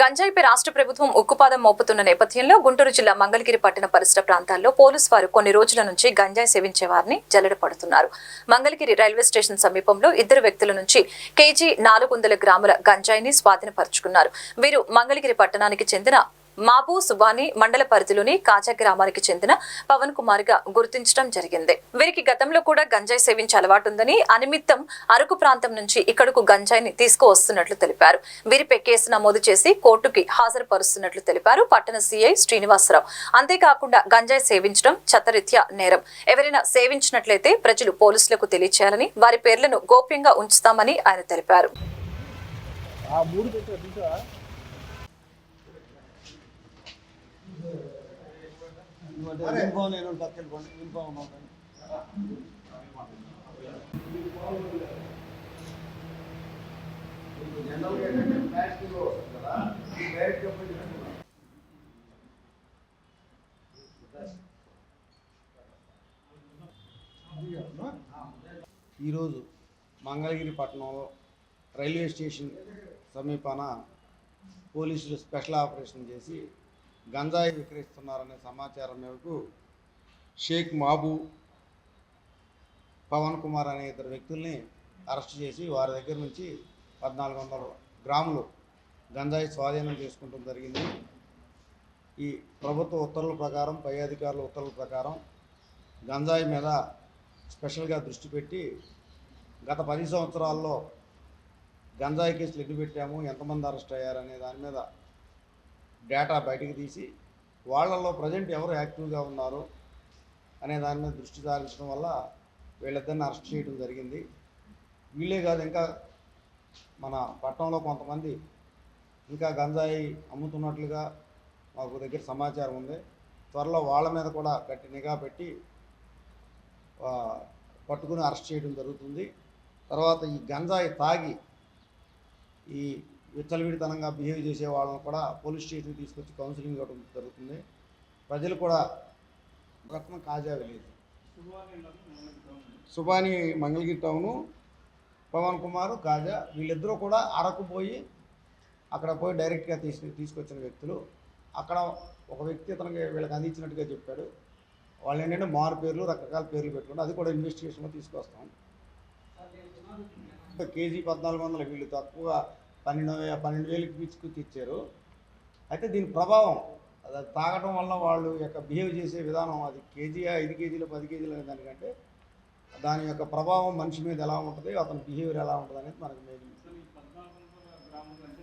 గంజాయిపై రాష్ట్ర ప్రభుత్వం ఉక్కుపాదం మోపుతున్న నేపథ్యంలో గుంటూరు జిల్లా మంగళగిరి పట్టణ పరిసర ప్రాంతాల్లో పోలీసు వారు కొన్ని రోజుల నుంచి గంజాయి సేవించే వారిని జల్లడ పడుతున్నారు. మంగళగిరి రైల్వే స్టేషన్ సమీపంలో ఇద్దరు వ్యక్తుల నుంచి కేజీ నాలుగు వందల గ్రాముల గంజాయిని స్వాధీనపరుచుకున్నారు. వీరు మంగళగిరి పట్టణానికి చెందిన మాబూ సుబాని మండల పరిధిలోని కాజా గ్రామానికి చెందిన పవన్ కుమార్గా గుర్తించడం జరిగింది. వీరికి గతంలో కూడా గంజాయి సేవించే అలవాటుందని అనిమిత్తం అరకు ప్రాంతం నుంచి ఇక్కడకు గంజాయిని తీసుకువస్తున్నట్లు తెలిపారు. వీరిపై కేసు నమోదు చేసి కోర్టుకి హాజరుపరుస్తున్నట్లు తెలిపారు పట్టణ సీఐ శ్రీనివాసరావు. అంతేకాకుండా గంజాయి సేవించడం చట్టరీత్యా నేరం. ఎవరైనా సేవించినట్లయితే ప్రజలు పోలీసులకు తెలియచేయాలని వారి పేర్లను గోప్యంగా ఉంచుతామని ఆయన తెలిపారు. యూనిఫామ్ ఈరోజు మంగళగిరి పట్టణంలో రైల్వే స్టేషన్ సమీపాన పోలీసులు స్పెషల్ ఆపరేషన్ చేసి గంజాయి విక్రయిస్తున్నారనే సమాచారం మేరకు షేక్ మాబు పవన్ కుమార్ అనే ఇద్దరు వ్యక్తుల్ని అరెస్ట్ చేసి వారి దగ్గర నుంచి పద్నాలుగు వందల గ్రాములు గంజాయి స్వాధీనం చేసుకోవడం జరిగింది. ఈ ప్రభుత్వ ఉత్తర్వుల ప్రకారం పై అధికారుల ఉత్తర్వుల ప్రకారం గంజాయి మీద స్పెషల్గా దృష్టి పెట్టి గత పది సంవత్సరాల్లో గంజాయి కేసులు ఎన్ని పెట్టాము ఎంతమంది అరెస్ట్ అయ్యారనే దాని మీద డేటా బయటికి తీసి వాళ్ళల్లో ప్రజెంట్ ఎవరు యాక్టివ్గా ఉన్నారు అనే దాని మీద దృష్టి సారించడం వల్ల వీళ్ళిద్దరిని అరెస్ట్ చేయడం జరిగింది. వీళ్ళే కాదు ఇంకా మన పట్టణంలో కొంతమంది ఇంకా గంజాయి అమ్ముతున్నట్లుగా మాకు దగ్గర సమాచారం ఉంది. త్వరలో వాళ్ళ మీద కూడా గట్టి నిఘా పెట్టి పట్టుకుని అరెస్ట్ చేయడం జరుగుతుంది. తర్వాత ఈ గంజాయి తాగి ఈ విచ్చలవిడితనంగా బిహేవ్ చేసే వాళ్ళని కూడా పోలీస్ స్టేషన్కి తీసుకొచ్చి కౌన్సిలింగ్ ఇవ్వడం జరుగుతుంది. ప్రజలు కూడా రత్న కాజా వెళ్ళేది సుబాని మంగళగిరి టౌను పవన్ కుమార్ కాజా వీళ్ళిద్దరూ కూడా అరకు పోయి అక్కడ పోయి డైరెక్ట్గా తీసుకు తీసుకొచ్చిన వ్యక్తులు. అక్కడ ఒక వ్యక్తి అతనికి వీళ్ళకి అందించినట్టుగా చెప్పాడు. వాళ్ళు ఏంటంటే మారు పేర్లు రకరకాల పేర్లు పెట్టుకుంటే అది కూడా ఇన్వెస్టిగేషన్లో తీసుకొస్తాం. కేజీ పద్నాలుగు వందల వీళ్ళు తక్కువ పన్నెండు పన్నెండు వేలకి పిచ్చుకొచ్చి ఇచ్చారు అయితే దీని ప్రభావం అది తాగటం వల్ల వాళ్ళు యొక్క బిహేవ్ చేసే విధానం అది కేజీ ఐదు కేజీలు పది కేజీలు అనే దానికంటే దాని యొక్క ప్రభావం మనిషి మీద ఎలా ఉంటుంది అతని బిహేవియర్ ఎలా ఉంటుంది అనేది మనకు మేము